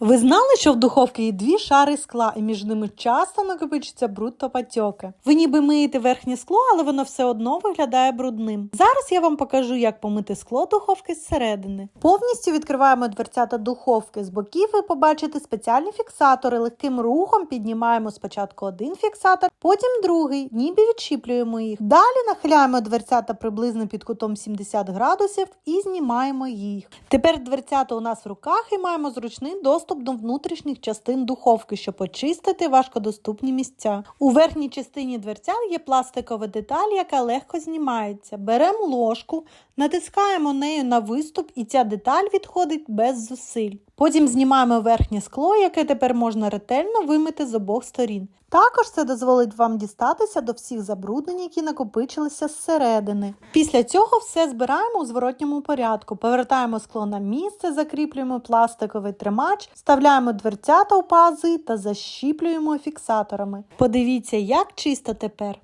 Ви знали, що в духовці є дві шари скла, і між ними часто накопичиться бруд та патьоки? Ви ніби миєте верхнє скло, але воно все одно виглядає брудним. Зараз я вам покажу, як помити скло духовки зсередини. Повністю відкриваємо дверцята духовки. З боків ви побачите спеціальні фіксатори. Легким рухом піднімаємо спочатку один фіксатор, потім другий, ніби відчіплюємо їх. Далі нахиляємо дверцята приблизно під кутом 70 градусів і знімаємо їх. Тепер дверцята у нас в руках і маємо зручний доступ до внутрішніх частин духовки, щоб очистити важкодоступні місця. У верхній частині дверця є пластикова деталь, яка легко знімається. Беремо ложку, натискаємо нею на виступ, і ця деталь відходить без зусиль. Потім знімаємо верхнє скло, яке тепер можна ретельно вимити з обох сторін. Також це дозволить вам дістатися до всіх забруднень, які накопичилися зсередини. Після цього все збираємо у зворотньому порядку. Повертаємо скло на місце, закріплюємо пластиковий тримач, вставляємо дверцята у пази та защіплюємо фіксаторами. Подивіться, як чисто тепер.